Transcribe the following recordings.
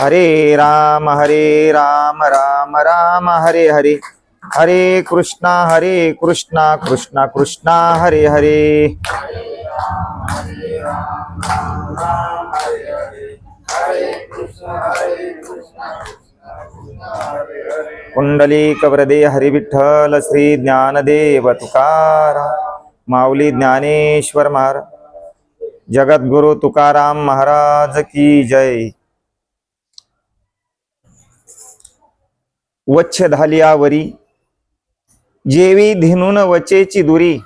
हरे राम हरे राम राम राम हरे हरे. हरे कृष्णा हरे कृष्णा कृष्णा कृष्णा हरे हरे. कुंडली कवरदे हरी विठ्ठल श्री ज्ञानदेव माऊली ज्ञानेश्वर महाराज. जगद्गुरु तुकाराम महाराज की जय. वच्छ धालियावरी जेवी धेनून वचेची दुरी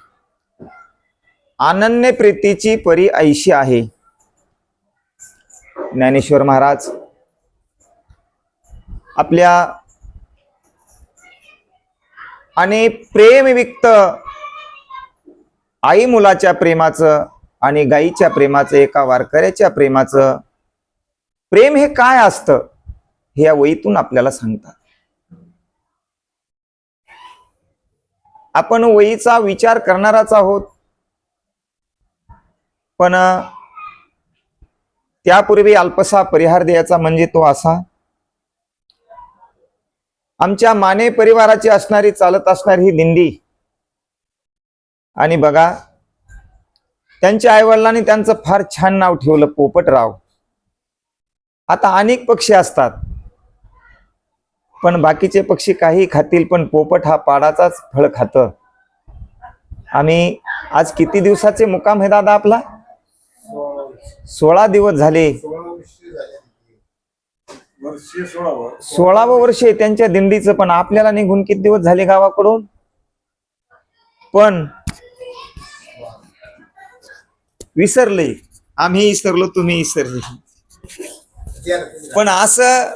अनन्य प्रीतीची परी ऐशी आहे. ज्ञानेश्वर महाराज आपल्या आणि प्रेमविक्त आई मुलाच्या प्रेमाचं आणि गाईच्या प्रेमाचं एका वारकऱ्याच्या प्रेमाचं प्रेम हे काय असतं हे या वहीतून आपल्याला सांगतात. आपण वहीचा विचार करणाराच आहोत. पण त्यापूर्वी अल्पसा परिहार द्यायचा म्हणजे तो असा. आमच्या माने परिवाराची असणारी चालत असणारी ही दिंडी. आणि बघा त्यांच्या आईवडिलांनी त्यांचं फार छान नाव ठेवलं पोपटराव. आता अनेक पक्षी असतात. पण बाकीचे पक्षी काही खातील पण पोपट हा पाडाचाच फळ खात. आम्ही आज किती दिवसाचे मुकाम हे दादा आपला? सोळा दिवस झाले. सोळावं वर्ष त्यांच्या दिंडीचं पण आपल्याला निघून किती दिवस झाले गावाकडून? पण विसरले. आम्ही विसरलो तुम्ही विसरले. पण असं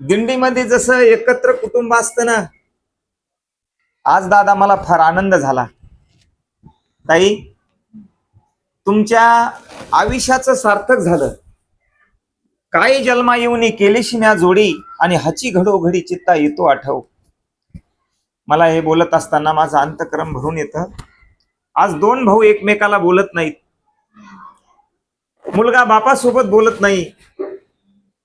दिंडीमध्ये जसं एकत्र कुटुंब असतं ना आज दादा मला फार आनंद झाला. ताई तुमच्या आयुष्याचं सार्थक झालं. काय जन्मा येऊन केलीशी म्या जोडी आणि हाची घडोघडी चित्ता येतो आठव. मला हे बोलत असताना माझा अंतक्रम भरून येतं. आज दोन भाऊ एकमेकाला बोलत नाहीत. मुलगा बापासोबत बोलत नाही.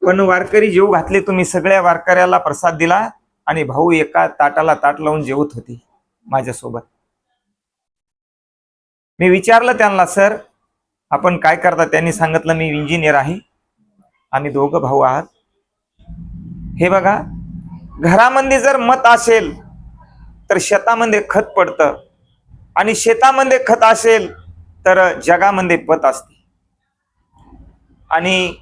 पण वारकरी जेव घातले तुम्ही सगळ्या वारकऱ्याला प्रसाद दिला आणि भाऊ एका ताटाला ताट लावून जेवत होते माझ्यासोबत. मी विचारलं त्यांना सर आपण काय करता? त्यांनी सांगितलं मी इंजिनियर आहे. आम्ही दोघं भाऊ आहात. हे बघा घरामध्ये जर मत असेल तर शेतामध्ये खत पडतं आणि शेतामध्ये खत असेल तर जगामध्ये पत असते. आणि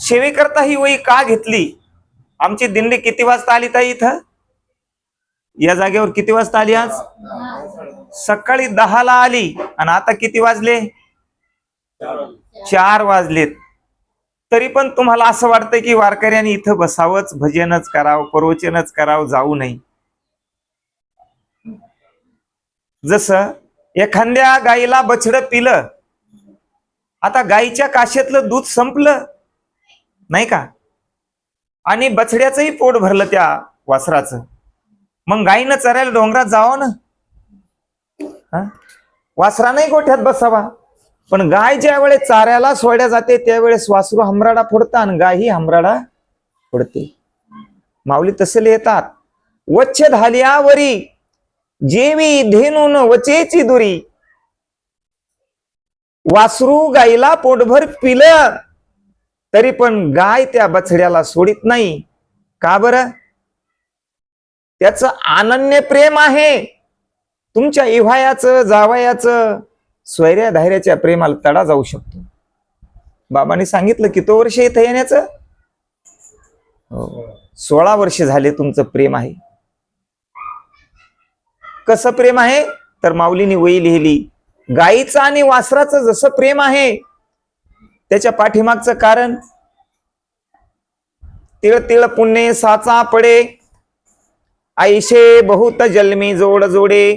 सेवेकरता ही वही का घेतली? आमची दिंडी किती वाजता आली ताई इथं? या जागेवर किती वाजता आली आज? सकाळी दहाला आली. आणि आता किती वाजले? चार वाजलेत. तरी पण तुम्हाला असं वाटतं की वारकऱ्यांनी इथं बसावंच भजनच करावं प्रवचनच करावं जाऊ नये. जसं एखाद्या गाईला बछड पिलं आता गाईच्या काशेतलं दूध संपलं नाही का? आणि बछड्याचंही पोट भरलं त्या वासराचं. मग गाईनं चरायला डोंगरात जावं ना? वासरानही गोठ्यात बसावा. पण गाय ज्या वेळेस चाऱ्याला सोडल्या जाते त्यावेळेस वासरू हमराडा फोडतं आणि गाय ही हमराडा फोडते. माऊली तसे लिहितात वच्छ धाल्यावरी जेवी धेनून वचेची दुरी. वासरू गाईला पोटभर पिलं तरी पण गाय त्या बछड्याला सोडित नाही. का बरं? त्याचं अनन्य प्रेम आहे. तुमच्या इव्हायाचं जावयाचं स्वैर्या धैर्याच्या प्रेमाला तडा जाऊ शकतो. बाबांनी सांगितलं की तो वर्ष इथं येण्याचं? हो. सोळा वर्ष झाले तुमचं प्रेम आहे. कसं प्रेम आहे? तर माऊलीने वही लिहिली गाईचं आणि वासराचं जसं प्रेम आहे त्याच्या पाठीमागचं कारण? तिळ तिळ पुण्य साचा पडे ऐशे बहुत जन्मी जोड जोडे.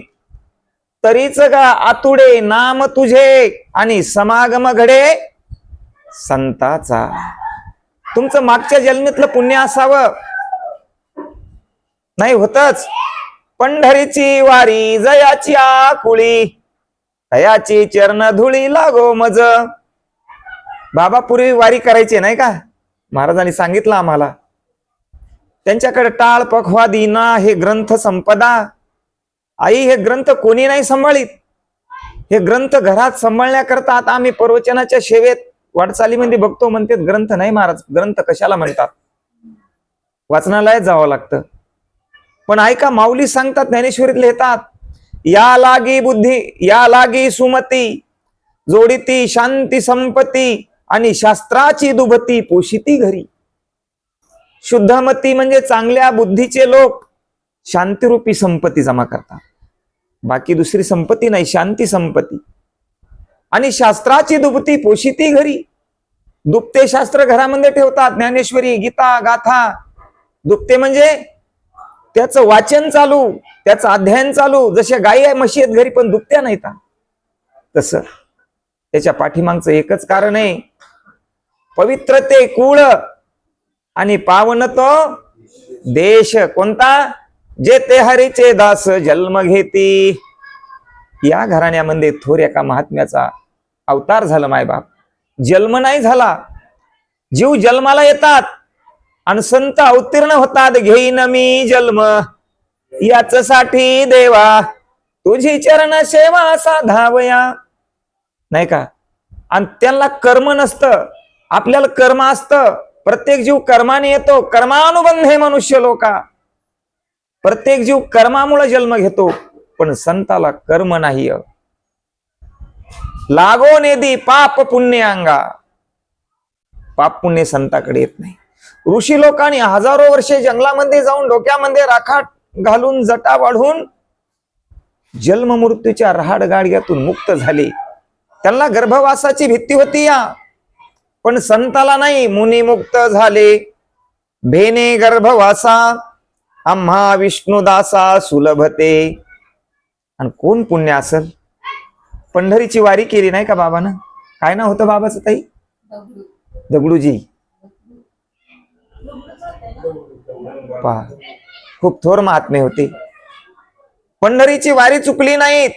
तरीच गा आतुडे नाम तुझे आणि समागम घडे संताचा. तुमचं मागच्या जन्मीतलं पुण्य असावं. नाही होतच. पंढरीची वारी जयाची आकुळी तयाची चरण धुळी लागो मज. बाबा पूर्वी वारी करायचे नाही का? महाराजांनी सांगितलं आम्हाला. त्यांच्याकडे टाळ पखवा दिना हे ग्रंथ संपदा. आई हे ग्रंथ कोणी नाही सांभाळीत? हे ग्रंथ घरात सांभाळण्याकरता आता आम्ही प्रवचनाच्या सेवेत वाटचालीमध्ये बघतो म्हणते ग्रंथ नाही महाराज ग्रंथ कशाला म्हणतात? वाचनालयात जावं लागतं. पण ऐका माऊली सांगतात ज्ञानेश्वरीत लिहितात या लागी बुद्धी या लागी सुमती जोडीती शांती संपती आणि शास्त्राची दुभती पोशिती घरी. शुद्धमती म्हणजे चांगल्या बुद्धीचे लोक शांतिरूपी संपत्ती जमा करतात. बाकी दुसरी संपत्ती नाही शांती संपत्ती. आणि शास्त्राची दुभती पोशिती घरी. दुपते शास्त्र घरामध्ये ठेवतात ज्ञानेश्वरी गीता गाथा. दुपते म्हणजे त्याचं वाचन चालू त्याचं अध्ययन चालू. जसे गायी आहे म्हशी आहेत घरी पण दुपत्या नाहीत. तस. त्याच्या पाठीमागचं एकच कारण आहे पवित्रते कुळ आणि पावन तो देश कोणता? जे ते हरीचे दास जन्म घेती. या घराण्यामध्ये थोर एका महात्म्याचा अवतार झाला मायबाप जन्म नाही झाला. जीव जन्माला येतात आणि संत अवतीर्ण होतात. घेईन मी जन्म. याच साठी देवा तुझी चरण सेवा साधावया. नाही का? आणि त्यांना कर्म नसतं. आपल्याला कर्म असतं. प्रत्येक जीव कर्माने येतो. कर्मानुबंध हे मनुष्य लोका. प्रत्येक जीव कर्मामुळे जन्म घेतो. पण संताला कर्म नाही लागो नेदी पाप पुण्य अंगा. पाप पुण्य संताकडे येत नाही. ऋषी लोकांनी हजारो वर्षे जंगलामध्ये जाऊन डोक्यामध्ये राखाट घालून जटा वाढून जन्म मृत्यूच्या रहाड गाडग्यातून मुक्त झाले. त्यांना गर्भवासाची भीती होती या. पण संताला नाही मुनी मुक्त झाले. भेने गर्भवासा आम्हा विष्णुदासा सुलभते. आणि कोण पुण्य असल? पंढरीची वारी केली नाही का बाबानं? काय ना होतं बाबाचं ताई? दगडूजी. पहा खूप थोर महात्मे होते. पंढरीची वारी चुकली नाहीत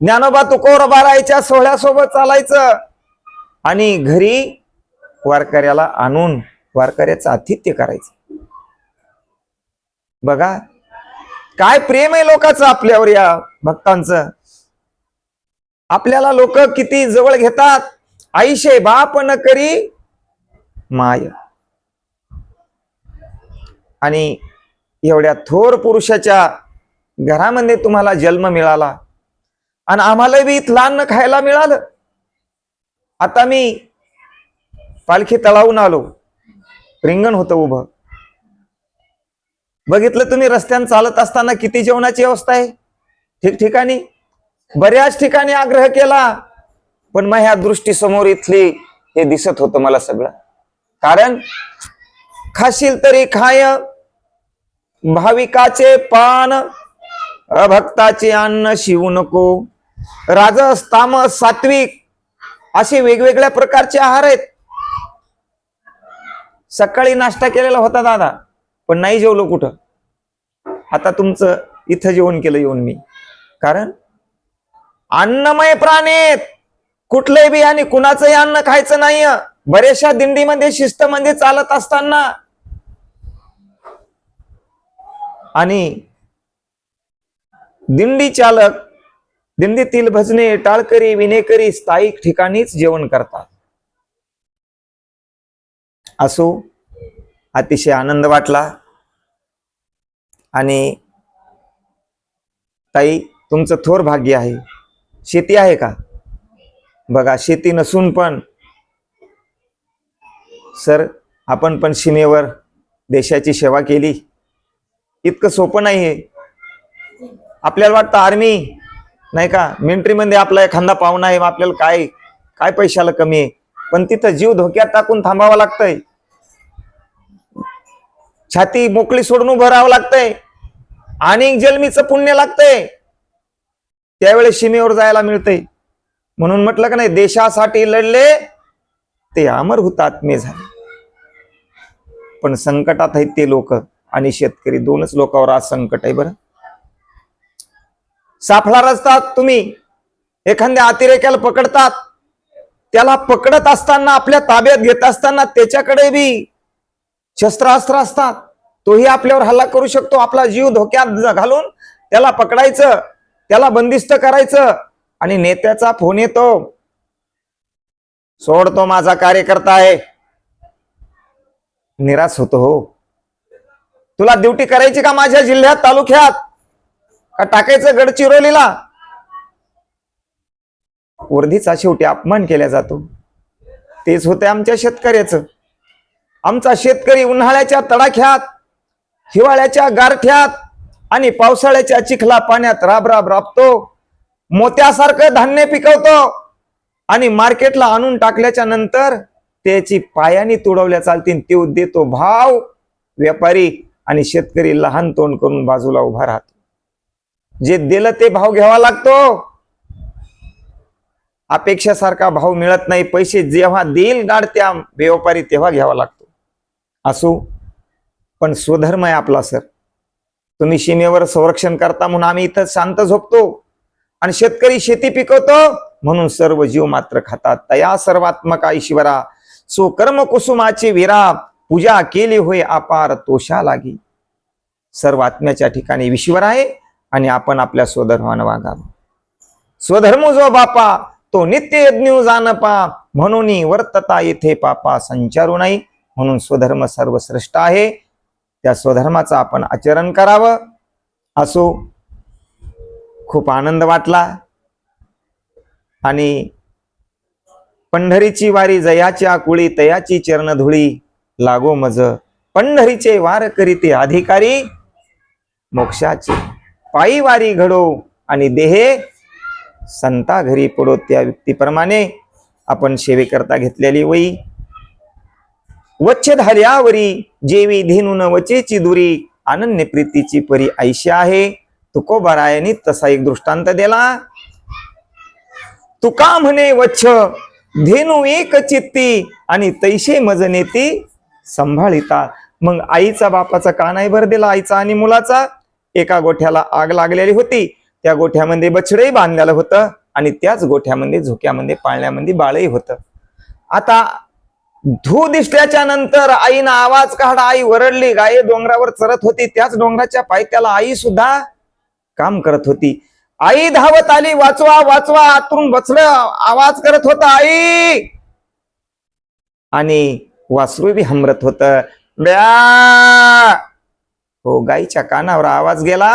ज्ञानोबा तुकोर बारायच्या सोहळ्यासोबत चालायचं. आणि घरी वारकऱ्याला आणून वारकऱ्याचं आतिथ्य करायचं. बघा काय प्रेम आहे लोकांचं आपल्यावर या भक्तांचं? आपल्याला लोक किती जवळ घेतात. आईशे बाप न करी माय. आणि एवढ्या थोर पुरुषाच्या घरामध्ये तुम्हाला जन्म मिळाला. आणि आम्हाला बी इथलान खायला मिळालं. आता मी पालखी तळावून आलो. रिंगण होतं उभं. बघितलं तुम्ही रस्त्यानं चालत असताना किती जेवणाची अवस्था आहे? ठिकठिकाणी बऱ्याच ठिकाणी आग्रह केला. पण मग ह्या दृष्टीसमोर इथली हे दिसत होतं मला सगळं. कारण खाशील तरी खाय भाविकाचे पान अभक्ताचे अन्न शिवू नको. राजस तामस सात्विक असे वेगवेगळ्या प्रकारचे आहार आहेत. सकाळी नाश्ता केलेला होता दादा पण नाही जेवलो कुठं? आता तुमचं इथं जेवण केलं येऊन मी. कारण अन्नमय प्राणीत कुठलंही बी आणि कुणाचंही अन्न खायचं नाही बऱ्याचशा दिंडीमध्ये शिस्तमध्ये चालत असताना. आणि दिंडी चालक दिंडीतील भजने टाळकरी विनेकरी स्थायिक ठिकाणीच जेवण करतात. असो अतिशय आनंद वाटला. आणि ताई तुमचं थोर भाग्य आहे. शेती आहे का? बघा शेती नसून पण सर आपण पण सीमेवर देशाची सेवा केली. इतकं सोपं नाही आहे आपल्याला वाटतं आर्मी नाही का? मिलिटरीमध्ये आपला एखादा पाहुणा आहे मग आपल्याला काय काय पैशाला कमी आहे? पण तिथं जीव धोक्यात टाकून थांबावं लागतंय. छाती मोकळी सोडून उभं राहावं लागतंय. आणि जन्मीचं पुण्य लागतंय. त्यावेळेस सीमेवर जायला मिळतंय. म्हणून म्हटलं का नाही देशासाठी लढले ते अमर हुतात्मे झाले. पण संकटात आहेत ते लोक आणि शेतकरी दोनच लोकांवर आज संकट आहे बरं. साफळा रस्ता तुम्ही. एखाद्या अतिरेक्याला पकडतात. त्याला पकडत असताना आपल्या ताब्यात घेत असताना त्याच्याकडे बी शस्त्रास्त्र असतात. तोही आपल्यावर हल्ला करू शकतो. आपला जीव धोक्यात घालून त्याला पकडायचं त्याला बंदिस्त करायचं आणि नेत्याचा फोन येतो. सोडतो माझा कार्यकर्ता आहे. निराश होतो हो. तुला ड्युटी करायची का माझ्या जिल्ह्यात तालुक्यात? का टाकायचं गडचिरोलीला? वर्धीचा शेवटी अपमान केला जातो. तेच होते आमच्या शेतकऱ्याचं. आमचा शेतकरी उन्हाळ्याच्या तडाख्यात हिवाळ्याच्या गारठ्यात आणि पावसाळ्याच्या चिखला पाण्यात राबराब राबतो. मोत्यासारखं धान्य पिकवतो आणि मार्केटला आणून टाकल्याच्या नंतर त्याची पायानी तुडवल्या चालतील ते देतो भाव. व्यापारी आणि शेतकरी लहान तोंड करून बाजूला उभा राहतो. जे दिलं ते भाव घ्यावा लागतो. अपेक्षासारखा भाव मिळत नाही. पैसे जेव्हा देईल गाडत्या व्यापारी तेव्हा घ्यावा लागतो. असो पण स्वधर्म आहे आपला सर. तुम्ही सीमेवर संरक्षण करता म्हणून आम्ही इथं शांत झोपतो आणि शेतकरी शेती पिकवतो म्हणून सर्व जीव मात्र खातात. तया सर्वात्मका ईश्वरा. सो कर्म कुसुमाची विरा. पूजा केली होय अपार तोषा लागी. सर्व आत्म्याच्या ठिकाणी ईश्वर आहे आणि आपण आपल्या स्वधर्मानं वागावं. स्वधर्म जो बापा तो नित्य यज्ञ जानपा म्हणून वर्तता येथे पापा संचारू नाही. म्हणून स्वधर्म सर्वश्रेष्ठ आहे. त्या स्वधर्माचं आपण आचरण करावं. असो खूप आनंद वाटला. आणि पंढरीची वारी जयाच्या कुळी तयाची चरणधुळी लागो मज पंढरीचे वार करीते अधिकारी. मोक्षाची पायी वारी घडो आणि देहे संता घरी पडो त्या व्यक्तीप्रमाणे आपण सेवेकरता घेतलेली वई वच्छ धार्यावरी जेवी धेनून वचेची दुरी अनन्य प्रीतीची परी ऐशी आहे. तुकोबारायणी तसा एक दृष्टांत दिला. तुका म्हणे वच्छ धेनू एक चित्ती आणि तैशे मजनेती संभाळिता. मग आईचा बापाचा का नाही भर दिला आईचा आणि मुलाचा. एका गोठ्याला आग लागलेली होती. त्या गोठ्यामध्ये बछडही बांधलेलं होतं आणि त्याच गोठ्यामध्ये झोक्यामध्ये पाळण्यामध्ये बाळही होतं. आता धू दिसल्याच्या नंतर आईनं आवाज काढा आई वरडली गाये डोंगरावर चरत होती त्याच डोंगराच्या पायथ्याला आई सुद्धा काम करत होती. आई धावत आली वाचवा वाचवा आतून बचड आवाज करत होता आई! आणि वासरू बी हमरत होत. ब्या! हो गाईच्या कानावर आवाज गेला.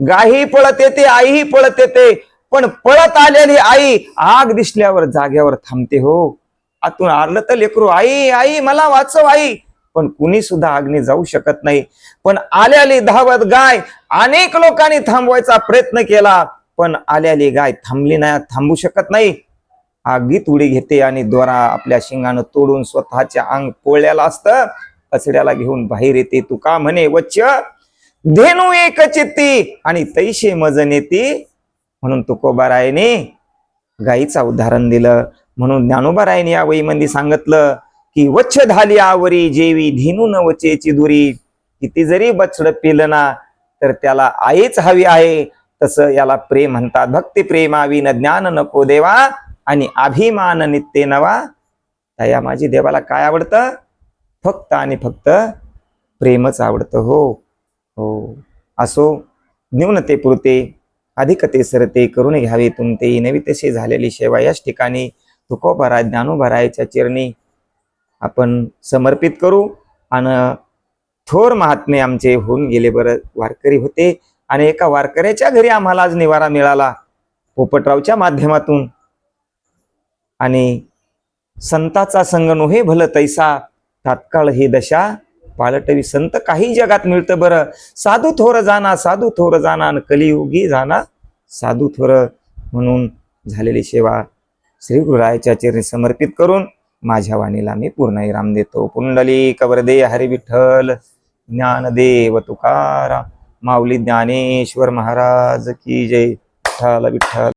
गाही पळत येते आईही पळत येते. पण पळत आलेली आई आग दिसल्यावर जाग्यावर थांबते हो. आतून आरलं तर लेकरू आई आई मला वाचव आई. पण कुणी सुद्धा आग्नी जाऊ शकत नाही. पण आल्याली धावत गाय अनेक लोकांनी थांबवायचा प्रयत्न केला पण आल्याली गाय थांबली नाही थांबू शकत नाही. आगीत उडी घेते आणि दोरा आपल्या शिंगानं तोडून स्वतःच्या अंग पोळल्याला असतं कचड्याला घेऊन बाहेर येते. तू का म्हणे वच्च? धेनू एक चित्ती. आणि तैशे मजन येते म्हणून तुकोबारायने गायीचा उदाहरण दिलं. म्हणून ज्ञानोबारायने या वहीमध्ये सांगितलं की वच्छ धाली आवरी जेवी धेनू न वचेची दुरी किती जरी बछड पिलं ना तर त्याला आईच हवी आहे. तसं याला प्रेम म्हणतात. भक्ती प्रेमाविन ज्ञान नको देवा. आणि अभिमान नित्य नवा. या माझी देवाला काय आवडतं? फक्त आणि फक्त प्रेमच आवडतं हो. हो. असो न्यूनते पुरते अधिकते सरते करून घ्यावे तुमते. नवी तशी झालेली सेवा याच ठिकाणी तुकोबरा ज्ञानोभरायच्या चिरणी आपण समर्पित करू आणि थोर महात्मे आमचे होऊन गेले बरं वारकरी होते आणि एका वारकऱ्याच्या घरी आम्हाला आज निवारा मिळाला पोपटरावच्या माध्यमातून. आणि संताचा संग नोहे भल तैसा तात्काळ ही दशा पालटवी संत काही जगात मिळतं बरं. साधू थोर जाना साधू थोर जाना आणि कलियुगी जाना. साधू थोर म्हणून झालेली सेवा श्री गुरुरायाच्या चरणी समर्पित करून माझ्या वाणीला मी पूर्ण विराम देतो. पुंडली कबरदे हरी विठ्ठल ज्ञानदेव तुकाराम माऊली ज्ञानेश्वर महाराज की जय. विठ्ठल विठ्ठल.